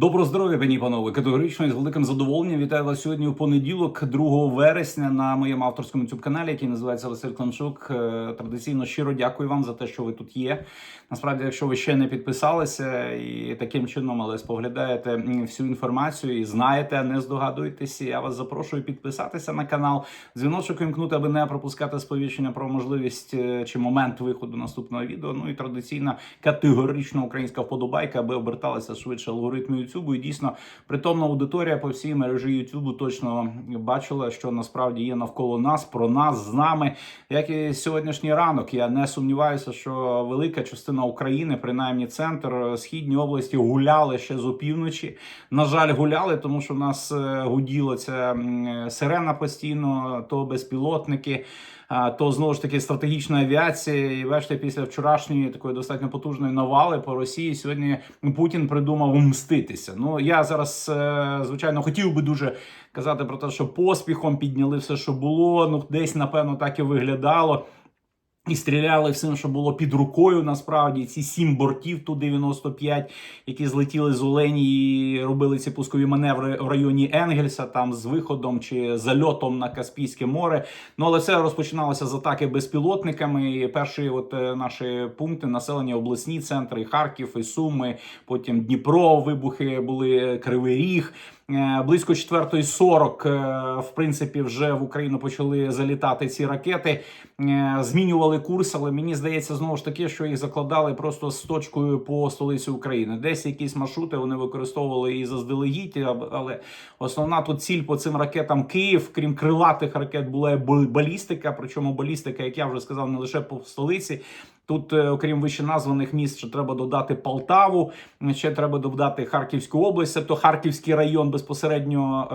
Доброго здоров'я, пані панове. Категорично і з великим задоволенням вітаю вас сьогодні у понеділок, 2 вересня, на моєму авторському youtube каналі, який називається Василь Климчук. Е, Традиційно щиро дякую вам за те, що ви тут є. Насправді, якщо ви ще не підписалися і таким чином, але споглядаєте всю інформацію і знаєте, не здогадуєтеся, я вас запрошую підписатися на канал, дзвіночок вімкнути, аби не пропускати сповіщення про можливість е, чи момент виходу наступного відео. Ну і традиційна категорична українська вподобайка, аби оберталася швидше алгоритми Ютубу. І дійсно притомна аудиторія по всій мережі Ютубу точно бачила, що насправді є навколо нас, про нас з нами. Як і сьогоднішній ранок, я не сумніваюся, що велика частина України, принаймні центр східні області, гуляли ще з опівночі. На жаль, гуляли, тому що в нас е, гуділа ця сирена постійно, то безпілотники. То знову ж таки стратегічна авіація, і бачите, після вчорашньої такої достатньо потужної навали по Росії сьогодні Путін придумав мститися. Ну я зараз е, звичайно хотів би дуже казати про те, що поспіхом підняли все, що було. Ну десь напевно так і виглядало. І стріляли всім, що було під рукою. Насправді ці сім бортів ту 95 які злетіли з Олені і робили ці пускові маневри в районі Енгельса, там з виходом чи зальотом на Каспійське море. Ну але це розпочиналося з атаки безпілотниками. І перші, от е, наші пункти населення, обласні центри, Харків і Суми, потім Дніпро, вибухи були Кривий Ріг. Е, Близько 4.40, е, в принципі, вже в Україну почали залітати ці ракети, Е, змінювали курс, але мені здається, знову ж таки, що їх закладали просто з точкою по столиці України. Десь якісь маршрути вони використовували і заздалегідь, але основна тут ціль по цим ракетам Київ, крім крилатих ракет, була балістика. Причому балістика, як я вже сказав, не лише по столиці. Тут, е, окрім вище названих міст, ще треба додати Полтаву, ще треба додати Харківську область, тобто Харківський район безпосередньо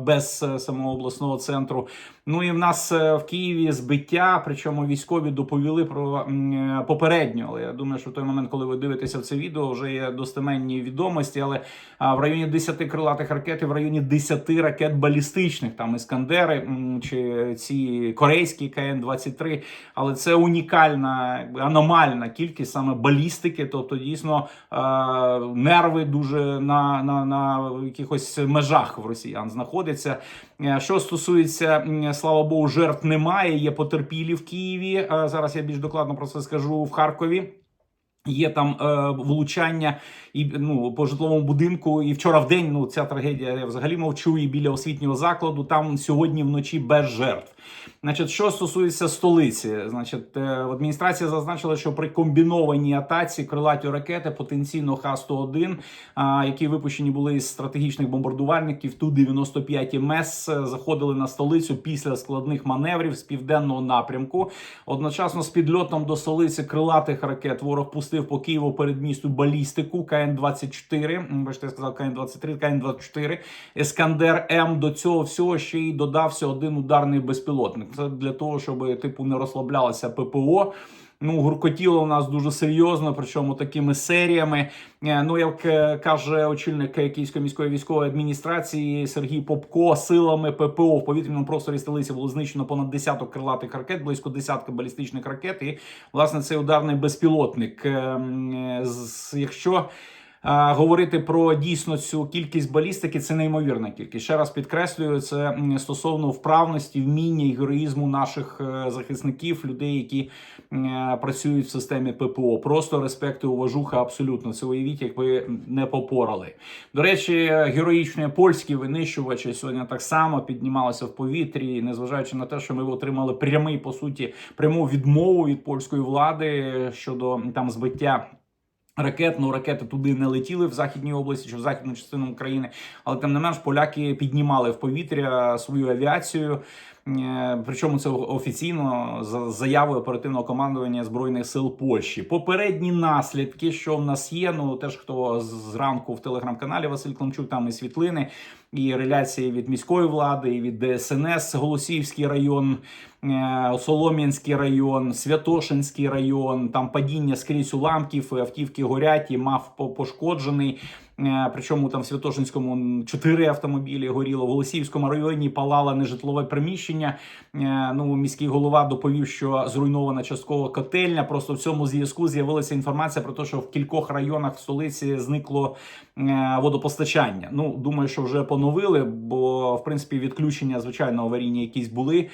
е, без е, самого обласного центру. Ну і в нас е, в Києві збиття, причому військові доповіли про е, попередньо. Але я думаю, що в той момент, коли ви дивитеся в це відео, вже є достеменні відомості. Але в районі 10 крилатих ракет і в районі 10 ракет балістичних, там іскандери чи ці корейські КН-23. Але це унікальна аномальна кількість саме балістики. Тобто, дійсно нерви дуже на, на, на якихось межах в росіян знаходяться. Е, Що стосується, слава Богу, жертв немає. Є потерпілі в Києві. Е, Зараз я більш докладно про це скажу в Харкові. Є там е, влучання і ну по житловому будинку. І вчора в день ну ця трагедія я взагалі мовчу. І біля освітнього закладу там сьогодні вночі без жертв. Значить, що стосується столиці, значить, е, адміністрація зазначила, що при комбінованій атаці крилаті ракети потенційно Х-101, а, які випущені були із стратегічних бомбардувальників Ту-95 МС, е, заходили на столицю після складних маневрів з південного напрямку. Одночасно з підльотом до столиці крилатих ракет ворог пустив по Києву перед місту балістику КН-24. М, Бачите, я сказав КН-23, КН-24. Ескандер М. До цього всього ще й додався один ударний безпілотник. Це для того, щоб типу не розслаблялося ППО. Ну, гуркотіло в нас дуже серйозно, причому такими серіями. Е, Ну, як е, каже очільник Київської міської військової адміністрації Сергій Попко, силами ППО в повітряному просторі столиці було знищено понад десяток крилатих ракет, близько десятка балістичних ракет. І власне цей ударний безпілотник. Е, м, е, Якщо а, говорити про дійсно цю кількість балістики, це неймовірна кількість. Ще раз підкреслюю, це стосовно вправності, вміння і героїзму наших е, захисників, людей, які м, е, працюють в системі ППО. Просто респект і уважуха абсолютно. Це уявіть, якби не попорали. До речі, героїчні польські винищувачі сьогодні так само піднімалися в повітрі, незважаючи на те, що ми отримали прямий по суті пряму відмову від польської влади щодо там збиття. Ракет, ну ракети туди не летіли в західній області чи в західну частину України, але тим не менш поляки піднімали в повітря свою авіацію. Е, Причому це офіційно за заявою оперативного командування збройних сил Польщі. Попередні наслідки, що в нас є. Ну теж хто зранку в телеграм-каналі Василь Климчук, там і світлини, і реляції від міської влади, і від ДСНС, Голосіївський район, е, Солом'янський район, Святошинський район. Там падіння скрізь уламків, автівки горять, і мав пошкоджений. Е, Причому там в Святошинському чотири автомобілі горіло. В Голосіївському районі палало нежитлове приміщення. Е, Ну, міський голова доповів, що зруйнована частково котельня. Просто в цьому зв'язку з'явилася інформація про те, що в кількох районах столиці зникло е, водопостачання. Ну, думаю, що вже поновили, бо в принципі відключення звичайно аварійні якісь були.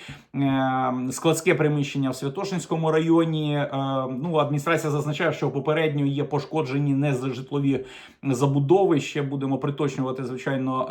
Складське приміщення в Святошинському районі. Ну, адміністрація зазначає, що попередньо є пошкоджені нежитлові забудови. Ще будемо приточнювати, звичайно,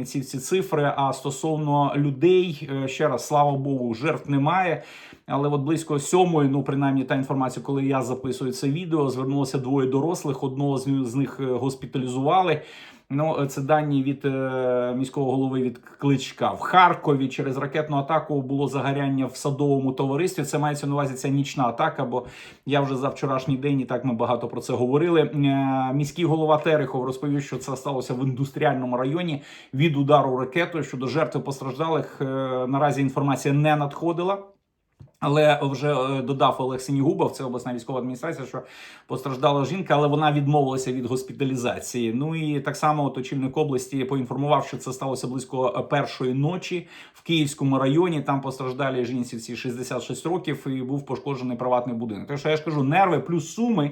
е, ці всі цифри. А стосовно людей, е, ще раз слава Богу, жертв немає. Але от близько сьомої, ну принаймні та інформація, коли я записую це відео, звернулося двоє дорослих. Одного з, них е, госпіталізували. Ну, е, це дані від е, міського голови від Кличка в Харкові. Через ракетну атаку було загоряння в садовому товаристві. Це мається на увазі ця нічна атака. Бо я вже за вчорашній день і так ми багато про це говорили. Е, міський голова Терехов розповів, що це сталося в індустріальному районі від удару ракетою. Щодо жертв постраждалих е, наразі інформація не надходила. Але вже е, додав Олег Синігубов, це обласна військова адміністрація, що постраждала жінка, але вона відмовилася від госпіталізації. Ну і так само от області поінформував, що це сталося близько е, першої ночі в Київському районі. Там постраждалі жінці всі 66 років і був пошкоджений приватний будинок. Так що я ж кажу, нерви плюс суми.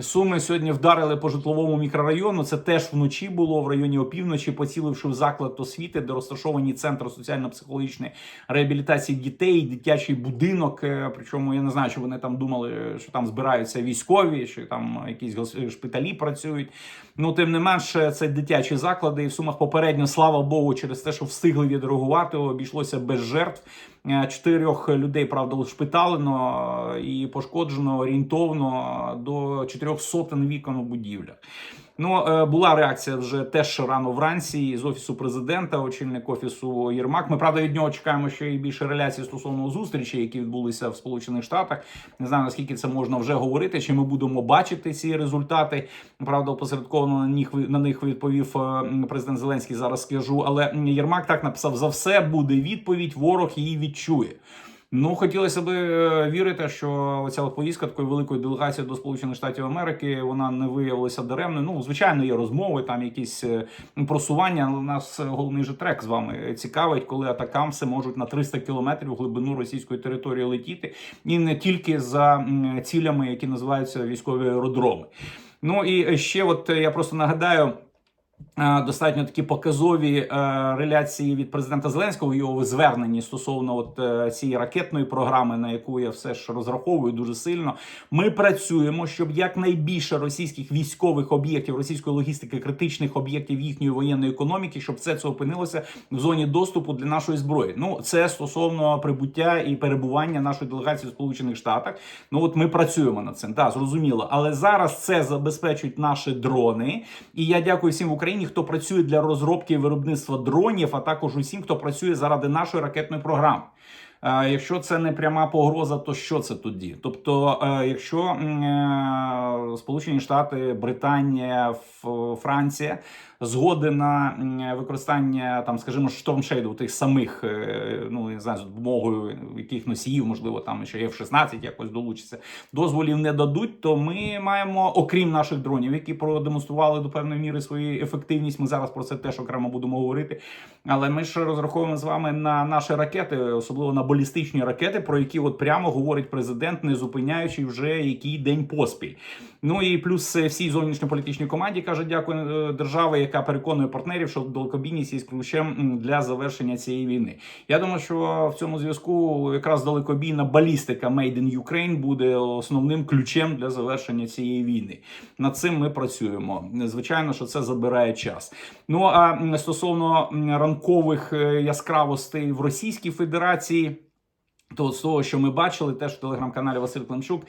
Суми сьогодні вдарили по житловому мікрорайону. Це теж вночі було в районі опівночі, поціливши в заклад освіти, де розташовані центр соціально-психологічної реабілітації дітей, дитячий будинок. Е, Причому я не знаю, що вони там думали, що там збираються військові, що там якісь шпиталі працюють. Ну тим не менше, це дитячі заклади. І в сумах попередньо, слава Богу, через те, що встигли відреагувати, обійшлося без жертв. Е, Чотирьох людей, правда, ушпиталено і пошкоджено орієнтовно до чотирьох сотень вікон у будівлях. Ну, е, була реакція вже теж рано вранці з офісу президента, очільник офісу Єрмак. Ми правда від нього чекаємо ще і більше реляцій стосовно зустрічі, які відбулися в Сполучених Штатах. Не знаю наскільки це можна вже говорити, чи ми будемо бачити ці результати. Правда, опосередковано на них на них відповів е, президент Зеленський. Зараз скажу. Але Єрмак так написав: за все буде відповідь. Ворог її відчує. Ну, хотілося б е, вірити, що от поїздка такої великої делегації до Сполучених Штатів Америки вона не виявилася даремною. Ну, звичайно, є розмови, там якісь е, просування. Але нас е, головний же трек з вами цікавить, коли атакамси можуть на 300 кілометрів глибину російської території летіти, і не тільки за цілями, які називаються військові аеродроми. Ну і ще, от е, я просто нагадаю. Е, Достатньо такі показові е, реляції від президента Зеленського його зверненні стосовно от е, цієї ракетної програми, на яку я все ж розраховую дуже сильно. Ми працюємо, щоб якнайбільше російських військових об'єктів, російської логістики, критичних об'єктів їхньої воєнної економіки, щоб все це опинилося в зоні доступу для нашої зброї. Ну це стосовно прибуття і перебування нашої делегації в Сполучених Штатах. Ну от ми працюємо над цим. Так, зрозуміло. Але зараз це забезпечують наші дрони. І я дякую всім в Україні, хто працює для розробки і виробництва дронів, а також усім, хто працює заради нашої ракетної програми. Е, Якщо це не пряма погроза, то що це тоді? Тобто, е, якщо е, Сполучені Штати, Британія, Франція згоди на використання там, скажімо, штормшейду тих самих, е, ну не знаю, з допомогою яких носіїв, можливо, там ще F-16 якось долучиться, дозволів не дадуть, то ми маємо, окрім наших дронів, які продемонстрували до певної міри свою ефективність. Ми зараз про це теж окремо будемо говорити. Але ми ж розраховуємо з вами на наші ракети, особливо на балістичні ракети, про які от прямо говорить президент, не зупиняючи вже який день поспіль. Ну і плюс всій зовнішньополітичній команді каже, дякую е, держави, яка переконує партнерів, що далекобійність є ключем для завершення цієї війни. Я думаю, що в цьому зв'язку якраз далекобійна балістика Made in Ukraine буде основним ключем для завершення цієї війни. Над цим ми працюємо. Звичайно, що це забирає час. Ну а стосовно ранкових е, яскравостей в Російській Федерації. То з того, що ми бачили, теж в телеграм-каналі Василь Климчук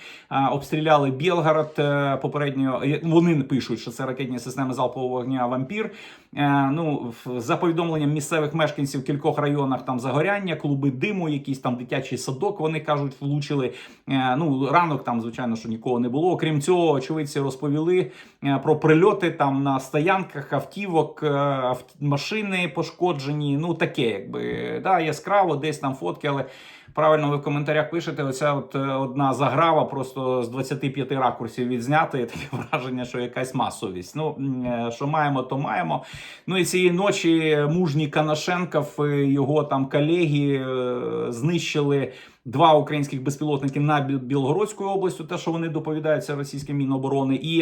обстріляли Білгород. е, Попередньо е, вони пишуть, що це ракетні системи залпового вогня вампір. Е, Ну за повідомленням місцевих мешканців в кількох районах там загоряння, клуби диму, якийсь там дитячий садок. Вони кажуть, влучили. Ну ранок там, звичайно, що нікого не було. Окрім цього, очевидці розповіли про прильоти там на стоянках автівок, машини пошкоджені. Ну таке, якби да, яскраво, десь там фотки, але. Правильно ви в коментарях пишете. Оця от е, одна заграва просто з 25 ракурсів відзняти. Є таке враження, що якась масовість. Ну е, що маємо, то маємо. Ну і цієї ночі мужній Канашенков і його там колеги е, знищили. Два українських безпілотники на Бі- Білгородську областю, те, що вони доповідають, це російське міноборони, і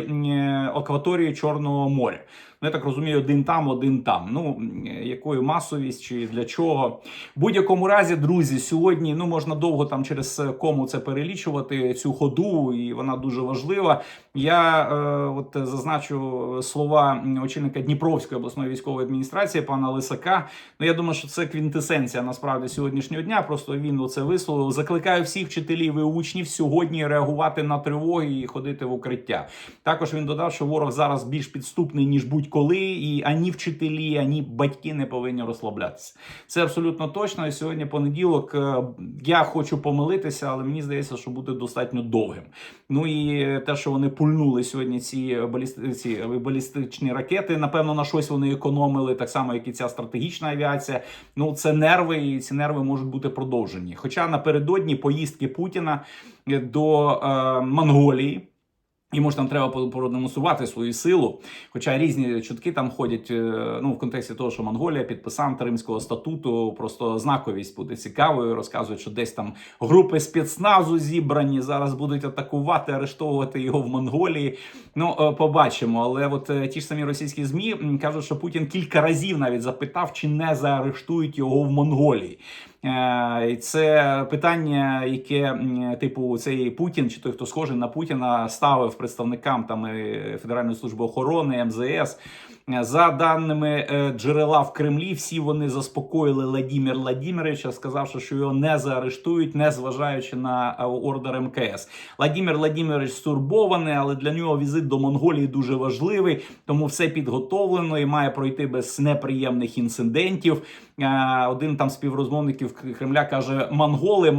акваторії Чорного моря. Ну, я так розумію, один там, один там. Ну якою масовість чи для чого? Будь-якому разі, друзі, сьогодні ну можна довго там через е, кому це перелічувати цю ходу, і вона дуже важлива. Я е, от зазначу слова очільника Дніпровської обласної військової адміністрації пана Лисака. Ну я думаю, що це квінтесенція насправді сьогоднішнього дня. Просто він оце висловив. Закликаю всіх вчителів і учнів сьогодні реагувати на тривоги і ходити в укриття. Також він додав, що ворог зараз більш підступний ніж будь-коли, і ані вчителі, ані батьки не повинні розслаблятися. Це абсолютно точно. І сьогодні понеділок. е, Я хочу помилитися, але мені здається, що буде достатньо довгим. Ну і те, що вони пульнули сьогодні ці балісти, ці балістичні ракети, напевно, на щось вони економили, так само, як і ця стратегічна авіація. Ну це нерви, і ці нерви можуть бути продовжені. Хоча напередодні поїздки Путіна до е, Монголії. Йому ж там треба продемонструвати свою силу. Хоча різні чутки там ходять е, ну в контексті того, що Монголія підписант Римського статуту, просто знаковість буде цікавою. Розказують, що десь там групи спецназу зібрані зараз будуть атакувати, арештовувати його в Монголії. Ну е, побачимо. Але от е, ті ж самі російські змі кажуть, що Путін кілька разів навіть запитав, чи не заарештують його в Монголії. Е, і Це питання, яке типу цей Путін, чи той, хто схожий на Путіна, ставив представникам там Федеральної служби охорони, МЗС. За даними е, джерела в Кремлі, всі вони заспокоїли Владимир Владимировича, сказавши, що його не заарештують, не зважаючи на е, ордер МКС. Владимир Владимирович стурбований, але для нього візит до Монголії дуже важливий, тому все підготовлено і має пройти без неприємних інцидентів. Е, Один там співрозмовників Кремля каже: монголи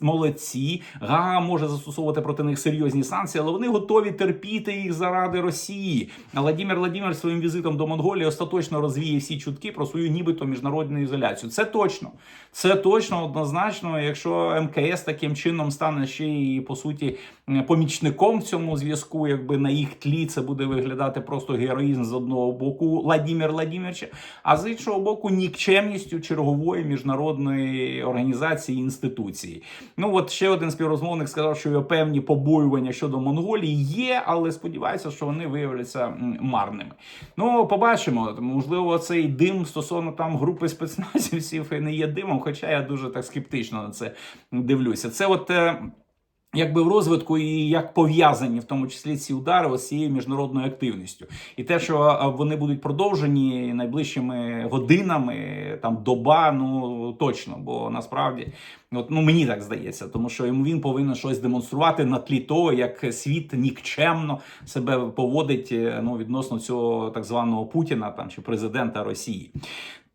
молодці, га може застосовувати проти них серйозні санкції, але вони готові терпіти їх заради Росії. А Владимир Владимирович своїм візитом до Монголії остаточно розвіє всі чутки про свою нібито міжнародну ізоляцію. Це точно, це точно однозначно. Якщо МКС таким чином стане ще і по суті помічником в цьому зв'язку, якби на їх тлі це буде виглядати просто героїзм з одного боку Владимир Владимировича, а з іншого боку, нікчемністю чергової міжнародної організації інституції. Ну от ще один співрозмовник сказав, що певні побоювання щодо Монголії є, але сподіваюся, що вони виявляться марними. Ну, побачимо. Можливо, цей дим стосовно там групи спецназівців і не є димом, хоча я дуже так скептично на це дивлюся. Це от. Якби в розвитку і як пов'язані в тому числі ці удари з цією міжнародною активністю, і те, що вони будуть продовжені найближчими годинами, там доба, ну точно, бо насправді, от ну мені так здається, тому що йому він повинен щось демонструвати на тлі того, як світ нікчемно себе поводить е, ну відносно цього так званого Путіна там чи президента Росії.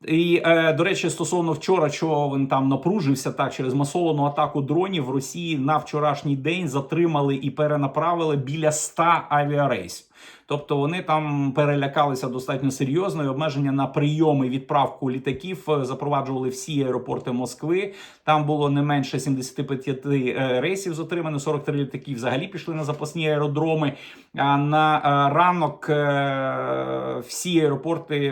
І е, до речі, стосовно вчора, чого він там напружився так через масовану атаку дронів в Росії на вчорашній день затримали і перенаправили біля 100 авіарейсів. Тобто вони там перелякалися достатньо серйозно. і Обмеження на прийом і відправку літаків е, запроваджували всі аеропорти Москви. Там було не менше 75 е, рейсів затримано, 43 літаки взагалі пішли на запасні аеродроми. А на е, ранок всі аеропорти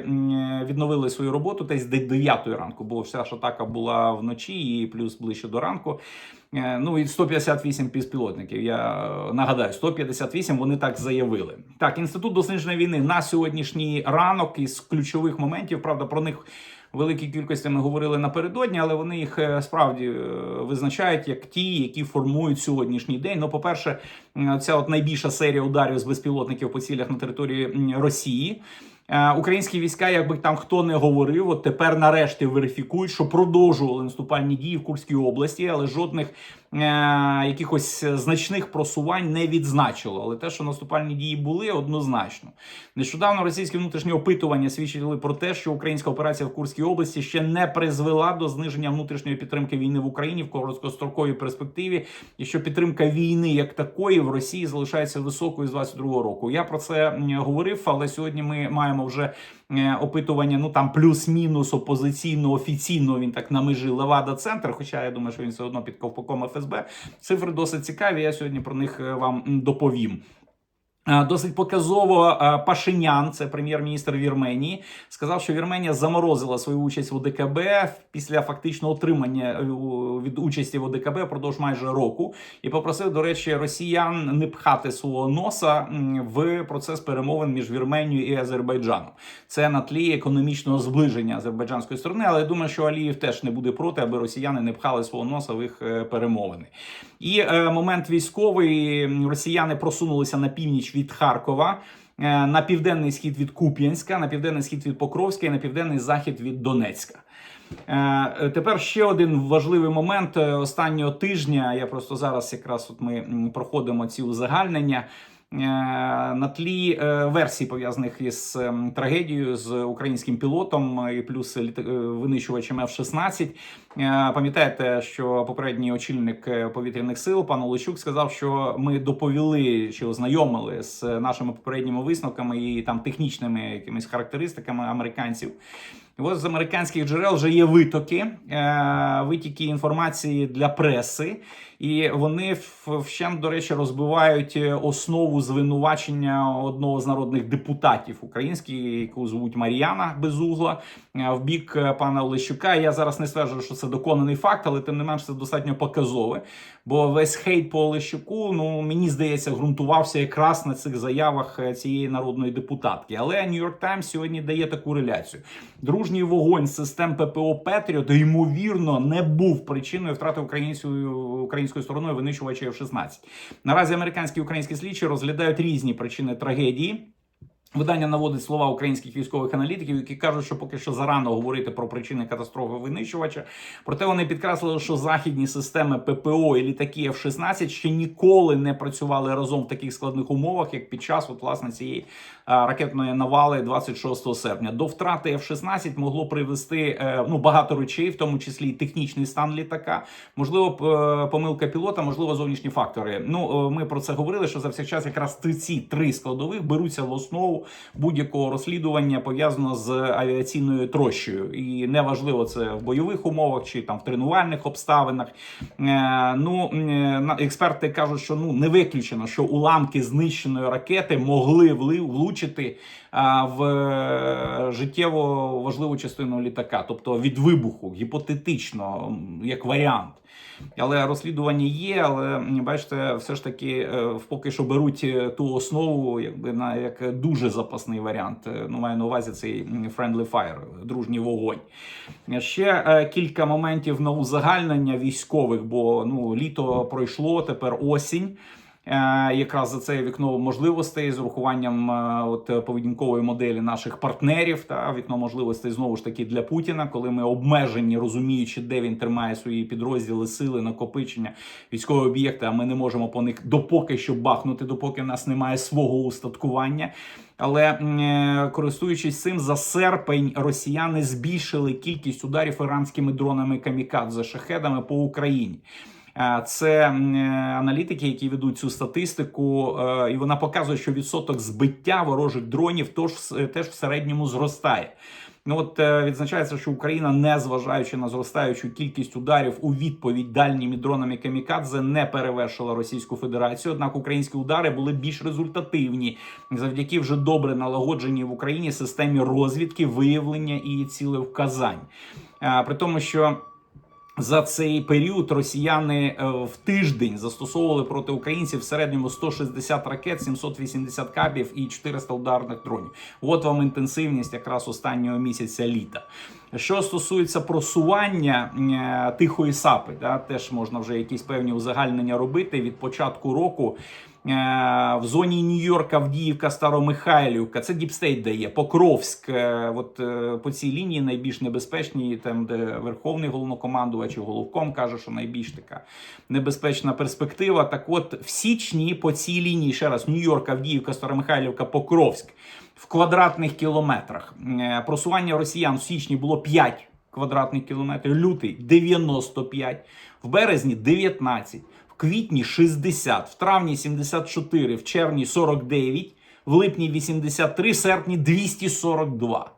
відновили свою роботу. Десь до 9 ранку, бо вся ж атака була вночі і плюс ближче до ранку. Е, Ну і 158 безпілотників. Я е, нагадаю, 158 вони так заявили. Так, інститут дослідження війни на сьогоднішній ранок із ключових моментів. Правда, про них великій кількості ми говорили напередодні, але вони їх е, справді е, визначають як ті, які формують сьогоднішній день. Ну, по-перше, ця от найбільша серія ударів з безпілотників по цілях на території Росії. Е, Українські війська, якби там хто не говорив, от тепер нарешті верифікують, що продовжували наступальні дії в Курській області, але жодних якихось значних просувань не відзначило. Але те, що наступальні дії були, однозначно. Нещодавно російські внутрішні опитування свідчили про те, що українська операція в Курській області ще не призвела до зниження внутрішньої підтримки війни в Україні в короткостроковій перспективі, і що підтримка війни як такої в Росії залишається високою з 22 року. Я про це говорив, але сьогодні ми маємо вже е, опитування. Ну там плюс-мінус опозиційно, офіційно він так на межі Левада центр. Хоча я думаю, що він все одно під ковпаком ФСБ. Цифри досить цікаві. Я сьогодні про них е, вам доповім. Е, Досить показово е, Пашинян, це прем'єр-міністр Вірменії, сказав, що Вірменія заморозила свою участь в ОДКБ після фактично отримання е, від участі в ОДКБ впродовж майже року, і попросив, до речі, росіян не пхати свого носа в процес перемовин між Вірменією і Азербайджаном. Це на тлі економічного зближення азербайджанської сторони. Але я думаю, що Алієв теж не буде проти, аби росіяни не пхали свого носа в їх перемовини. І е, момент військовий росіяни просунулися на північ від Харкова. е, На південний схід від Куп'янська, на південний схід від Покровська і на південний захід від Донецька. Е, Тепер ще один важливий момент е, останнього тижня. Я просто зараз якраз от ми проходимо ці узагальнення. Е, На тлі е, версій пов'язаних із ем, трагедією з українським пілотом е, і плюс винищувачем F-16. Е, Пам'ятаєте, що попередній очільник повітряних сил пан Олещук сказав, що ми доповіли чи ознайомили з нашими попередніми висновками і там технічними якимись характеристиками американців. І ось з американських джерел вже є витоки, витіки інформації для преси, і вони вщент, до речі, розбивають е, основу звинувачення одного з народних депутатів українських, яку звуть Мар'яна Безугла, е, в бік е, пана Олещука. Я зараз не стверджую, що це доконаний факт, але тим не менш це достатньо показове. Бо весь хейт по Олещуку, ну мені здається, ґрунтувався якраз на цих заявах цієї народної депутатки. Але York Times сьогодні дає таку реляцію. Дружній вогонь систем ППО Петріот, ймовірно, не був причиною втрати українською українською стороною винищувача F-16. Наразі американські і українські слідчі розглядають різні причини трагедії. Видання наводить слова українських військових аналітиків, які кажуть, що поки що зарано говорити про причини катастрофи винищувача. Проте вони підкреслили, що західні системи ППО і літаки F-16 ще ніколи не працювали разом в таких складних умовах, як під час от, власне цієї ракетної навали 26 серпня. До втрати F-16 могло привести е, ну багато речей, в тому числі і технічний стан літака, можливо, е, помилка пілота, можливо, зовнішні фактори. Ну е, ми про це говорили. Що за всіх час якраз ці три складових беруться в основу будь-якого розслідування пов'язаного з авіаційною трощею, і неважливо це в бойових умовах чи там в тренувальних обставинах. Е, ну е, експерти кажуть, що ну не виключено, що уламки знищеної ракети могли вли- влучити в е, життєво важливу частину літака, тобто від вибуху, гіпотетично, як варіант. Але розслідування є, але бачите, все ж таки е, поки що беруть е, ту основу, якби на як дуже запасний варіант. Ну, маю на увазі цей friendly fire, дружній вогонь. Ще кілька моментів на узагальнення військових, бо ну літо пройшло, тепер осінь. Е, Якраз за це вікно можливостей з урахуванням е, от е, поведінкової моделі наших партнерів та вікно можливостей знову ж таки для Путіна, коли ми обмежені, розуміючи, де він тримає свої підрозділи, сили, накопичення, військові об'єкти. А ми не можемо по них допоки що бахнути, допоки в нас немає свого устаткування. Але користуючись цим, за серпень росіяни збільшили кількість ударів іранськими дронами камікадзе шахедами по Україні. Е, Це е, аналітики, які ведуть цю статистику, е, і вона показує, що відсоток збиття ворожих дронів тож теж в середньому зростає. Ну от відзначається, що Україна, не зважаючи на зростаючу кількість ударів у відповідь дальніми дронами камікадзе, не перевершила Російську Федерацію. Однак українські удари були більш результативні завдяки вже добре налагодженій в Україні системі розвідки, виявлення і цілевказань. При тому, що за цей період росіяни е, в тиждень застосовували проти українців в середньому 160 ракет, 780 кабів і 400 ударних дронів. От вам інтенсивність якраз останнього місяця літа. Що стосується просування е, тихої сапи, да, теж можна вже якісь певні узагальнення робити від початку року. Е, В зоні Нью-Йорка, Авдіївка, Старомихайлівка, це Діпстейт дає, Покровськ. е, От е, по цій лінії найбільш небезпечні, там де Верховний головнокомандувач і головком каже, що найбільш така небезпечна перспектива. Так от в січні по цій лінії ще раз Нью-Йорк, Авдіївка, Старомихайлівка, Покровськ в квадратних кілометрах. Просування росіян в січні було 5 квадратних кілометрів, лютий 95, в березні 19, в квітні 60, в травні 74, в червні 49, в липні 83, в серпні 242.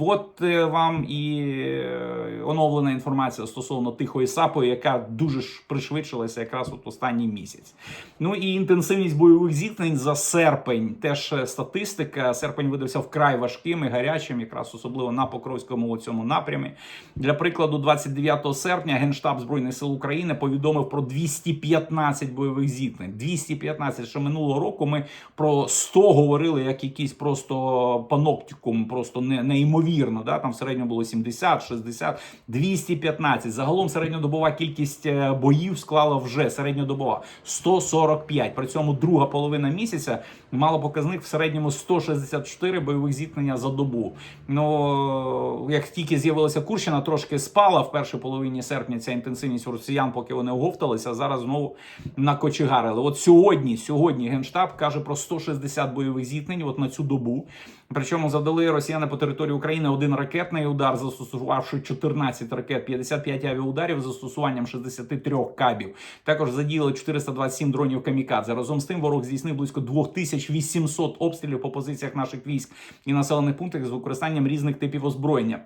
От е, вам і е, оновлена інформація стосовно тихої сапи, яка дуже пришвидшилася якраз от останній місяць. Ну і інтенсивність бойових зіткнень за серпень. Теж е, статистика. Серпень видався вкрай важким і гарячим, якраз особливо на Покровському цьому напрямі. Для прикладу, 29 серпня Генштаб збройних сил України повідомив про 215 бойових зіткнень. 215. Ще минулого року ми про 100 говорили як якийсь просто паноптикум, просто не, неймовірно. Да? Там в середньому було 70, 60, 215. Загалом середньодобова кількість е, боїв склала вже середньодобова 145. При цьому друга половина місяця мала показник в середньому 164 бойових зіткнення за добу. Ну як тільки з'явилася Курщина, трошки спала в першій половині серпня ця інтенсивність росіян, поки вони оговталися. Зараз знову накочегарили. От сьогодні, сьогодні генштаб каже про 160 бойових зіткнень. От на цю добу. Причому завдали росіяни по території України один ракетний удар, застосувавши 14 ракет, 55 авіаударів з застосуванням 63 кабів. Також задіяли 427 дронів камікадзе. Разом з тим ворог здійснив близько 2800 обстрілів по позиціях наших військ і населених пунктах з використанням різних типів озброєння.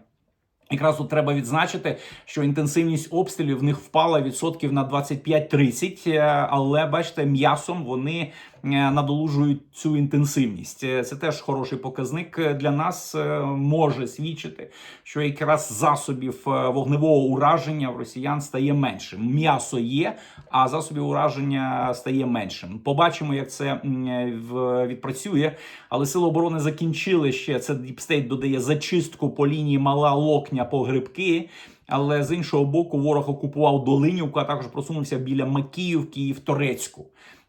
Якраз тут треба відзначити, що інтенсивність обстрілів в них впала відсотків на 25-30, е, але бачите, м'ясом вони надолужують цю інтенсивність. Е, Це теж хороший показник е, для нас е, може свідчити, що якраз засобів е, вогневого ураження в росіян стає менше. М'ясо є, а засобів ураження стає меншим. Побачимо, як це е, відпрацює. Але сили оборони закінчили ще це Діпстейт додає зачистку по лінії мала локня по грибки. Але з іншого боку, ворог окупував Долинівку, а також просунувся біля Макіївки і в Торецьку.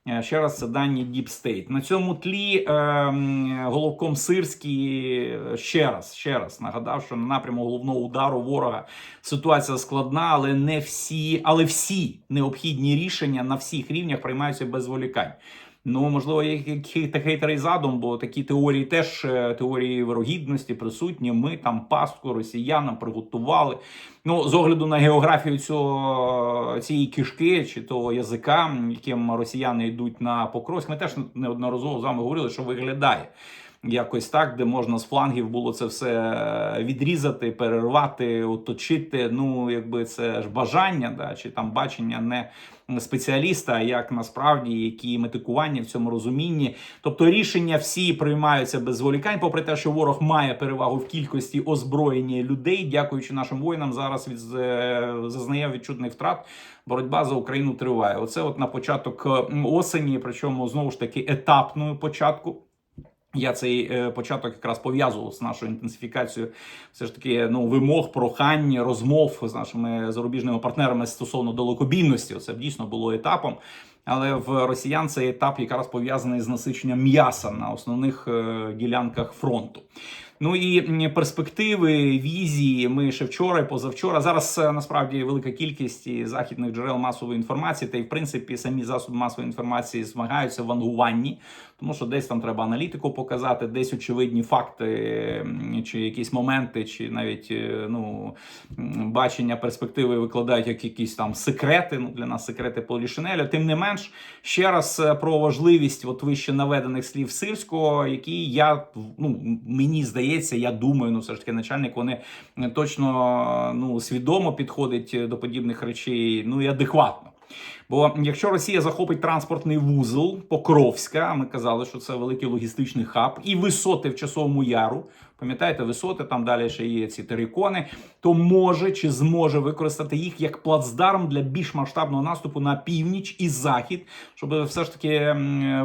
Е, Ще раз це дані Deep State. На цьому тлі е, головком Сирський е, ще раз, ще раз нагадав, що на напряму головного удару ворога ситуація складна, але не всі, але всі необхідні рішення на всіх рівнях приймаються без зволікань. Ну, можливо, є хейтерий задум, бо такі теорії теж е, теорії вирогідності присутні. Ми там пастку росіянам приготували. Ну, з огляду на географію цього цієї кишки чи того язика, яким росіяни йдуть на Покровськ, ми теж неодноразово з вами говорили, що виглядає. Якось так, де можна з флангів було це все відрізати, перервати, оточити. Ну, якби це ж бажання, да, чи там бачення не спеціаліста, як насправді які метикування в цьому розумінні. Тобто рішення всі приймаються без зволікань, попри те, що ворог має перевагу в кількості озброєння людей, дякуючи нашим воїнам, зараз від е, зазнає відчутних втрат. Боротьба за Україну триває. Оце от на початок осені, причому знову ж таки етапною початку. Я цей е, початок якраз пов'язував з нашою інтенсифікацією, все ж таки ну вимог, прохань, розмов з нашими зарубіжними партнерами стосовно далекобійності. Це дійсно було етапом. Але в росіян цей етап якраз пов'язаний з насиченням м'яса на основних е, ділянках фронту. Ну і перспективи, візії. Ми ще вчора і позавчора. Зараз е, насправді велика кількість західних джерел масової інформації, та й в принципі самі засоби масової інформації змагаються в вангуванні, тому що десь там треба аналітику показати, десь очевидні факти, чи якісь моменти, чи навіть е, ну бачення перспективи викладають як якісь там секрети. Ну для нас секрети Полішинеля. Тим не менш, ще раз е, про важливість от вище наведених слів Сирського, які я ну мені здається, я думаю, ну все ж таки начальник вони точно ну свідомо підходить до подібних речей, ну і адекватно. Бо якщо Росія захопить транспортний вузол Покровська, ми казали, що це великий логістичний хаб, і висоти в часовому яру, пам'ятаєте, висоти там далі ще є ці терикони, то може чи зможе використати їх як плацдарм для більш масштабного наступу на північ і захід, щоб все ж таки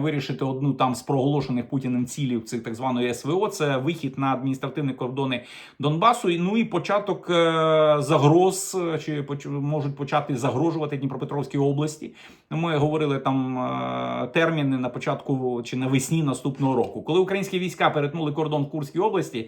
вирішити одну там з проголошених путіним цілів цих так званої СВО. Це вихід на адміністративні кордони Донбасу. Ну і початок е, загроз, е, чи можуть почати загрожувати Дніпропетровській області. Ми говорили там е, терміни на початку чи навесні наступного року, коли українські війська перетнули кордон в Курській області.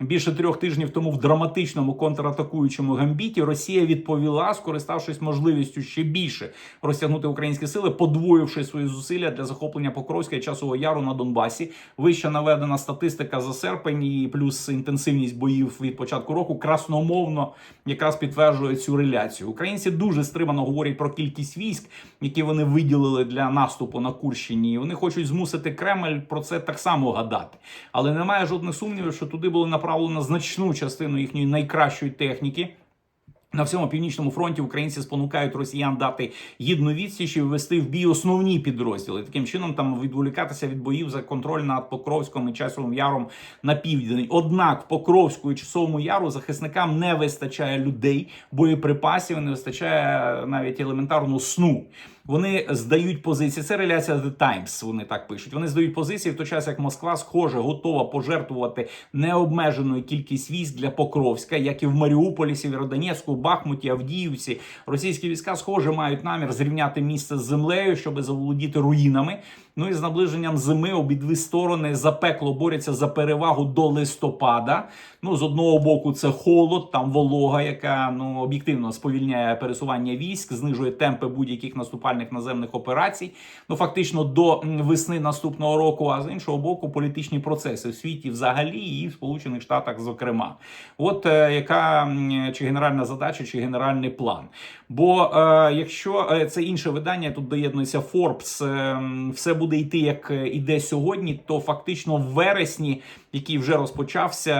Більше трьох тижнів тому в драматичному контратакуючому гамбіті Росія відповіла, скориставшись можливістю ще більше розтягнути українські сили, подвоївши свої зусилля для захоплення Покровська і часового яру на Донбасі. Вища наведена статистика за серпень і плюс інтенсивність боїв від початку року красномовно якраз підтверджує цю реляцію. Українці дуже стримано говорять про кількість військ, які вони виділили для наступу на Курщині. Вони хочуть змусити Кремль про це так само гадати. Але немає жодних сумнівів, що туди туди було направлено значну частину їхньої найкращої техніки. На всьому північному фронті українці спонукають росіян дати гідну відсіч і ввести в бій основні підрозділи. Таким чином там відволікатися від боїв за контроль над Покровськом і Часовим Яром на південь. Однак Покровську і Часовому Яру захисникам не вистачає людей, боєприпасів, не вистачає навіть елементарно сну. Вони здають позиції. Це реляція The Times, Вони так пишуть. Вони здають позиції в той час, як Москва схоже готова пожертвувати необмеженою кількість військ для Покровська, як і в Маріуполі, Сєвєродонецьку, Бахмуті, Авдіївці. Російські війська, схоже, мають намір зрівняти місце з землею, щоб заволодіти руїнами. Ну і з наближенням зими обидві сторони запекло борються за перевагу до листопада. Ну, з одного боку, це холод, там волога, яка ну об'єктивно сповільняє пересування військ, знижує темпи будь-яких наступальних наземних операцій. Ну фактично до весни наступного року. А з іншого боку, політичні процеси в світі взагалі і в Сполучених Штатах, зокрема, от е, яка чи генеральна задача, чи генеральний план. Бо е, якщо е, це інше видання, тут доєднується Forbes, е, все буде йти як е, іде сьогодні, то фактично в вересні, який вже розпочався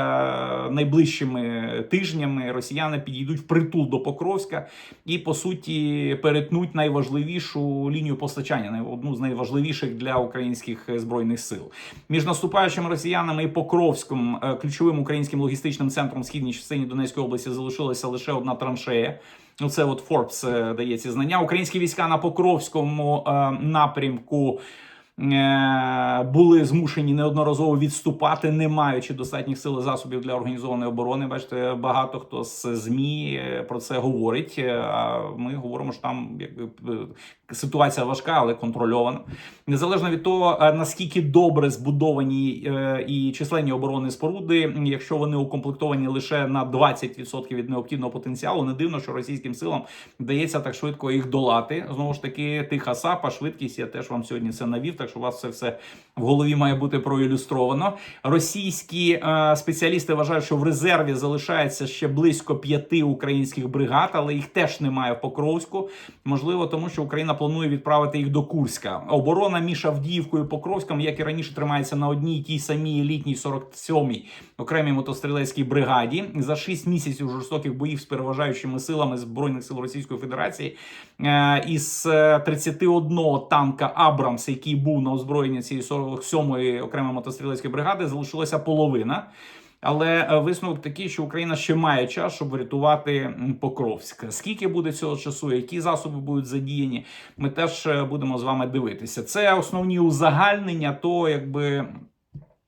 е, найближчими тижнями, росіяни підійдуть в притул до Покровська і по суті перетнуть найважливішу лінію постачання, одну з найважливіших для українських е, збройних сил. Між наступаючими росіянами і Покровськом, е, ключовим українським логістичним центром східній частині Донецької області, залишилася лише одна траншея. Ну, це от Forbes е, дає ці знання. Українські війська на Покровському е, напрямку. Е, Були змушені неодноразово відступати, не маючи достатніх сил і засобів для організованої оборони. Бачите, багато хто з змі е, про це говорить. е, А ми говоримо, що там якби ситуація важка, але контрольована. Незалежно від того, наскільки добре збудовані і численні оборонні споруди, якщо вони укомплектовані лише на 20% від необхідного потенціалу, не дивно, що російським силам вдається так швидко їх долати. Знову ж таки, тиха сапа, швидкість. Я теж вам сьогодні це навів. Так що у вас це все в голові має бути проілюстровано. Російські е, спеціалісти вважають, що в резерві залишається ще близько п'яти українських бригад, але їх теж немає в Покровську. Можливо, тому що Україна планує відправити їх до Курська. Оборона між Авдіївкою і Покровськом, як і раніше, тримається на одній тій самій елітній 47-й окремій мотострілецькій бригаді. За 6 місяців жорстоких боїв з переважаючими силами збройних сил Російської Федерації е, із е, 31 танка Абрамс, який був на озброєнні цієї 47-ї окремої мотострілецької бригади, залишилася половина. Але е, висновок такий, що Україна ще має час, щоб врятувати Покровськ. Скільки буде цього часу, які засоби будуть задіяні, ми теж е, будемо з вами дивитися. Це основні узагальнення, то якби.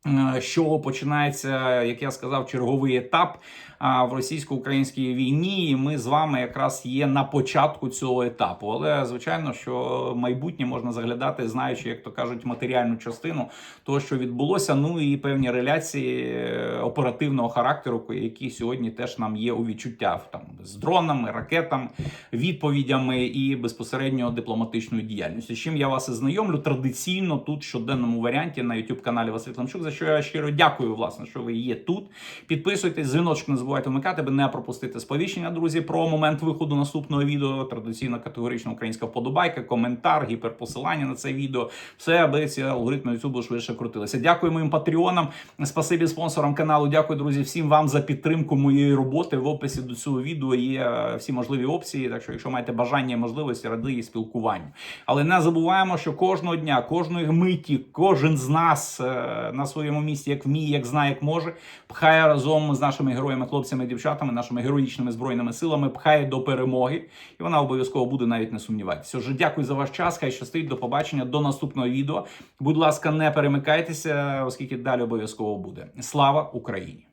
е, чого починається, як я сказав, черговий етап в російсько-українській війні. І ми з вами якраз є на початку цього етапу. Але звичайно, що майбутнє можна заглядати, знаючи, як то кажуть, матеріальну частину того, що відбулося. Ну і певні реляції е, оперативного характеру, які сьогодні теж нам є у відчуттях там з дронами, ракетами, відповідями і безпосередньо дипломатичною діяльністю. З чим я вас і знайомлю традиційно тут в щоденному варіанті на youtube каналі Василь Климчук, за що я щиро дякую, власне, що ви є тут. Підписуйтесь, дзвіночок не забувайте вмикати, аби не пропустити сповіщення, друзі, про момент виходу наступного відео. Традиційно категорична українська вподобайка, коментар, гіперпосилання на це відео. Все, аби ці алгоритми YouTube швидше крутилися. Дякую моїм патреонам. Спасибі спонсорам каналу. Дякую, друзі, всім вам за підтримку моєї роботи. В описі до цього відео є всі можливі опції. Так що, якщо маєте бажання і можливості, ради і спілкуванню. Але не забуваємо, що кожного дня, кожної миті, кожен з нас е, на своєму місці, як вміє, як знає, як може, пхає разом з нашими героями, хлопцями дівчатами, нашими героїчними збройними силами, пхає до перемоги, і вона обов'язково буде навіть не сумніватися. Отже, дякую за ваш час. Хай щастить. До побачення, до наступного відео. Будь ласка, не перемикайтеся, оскільки далі обов'язково буде. Слава Україні!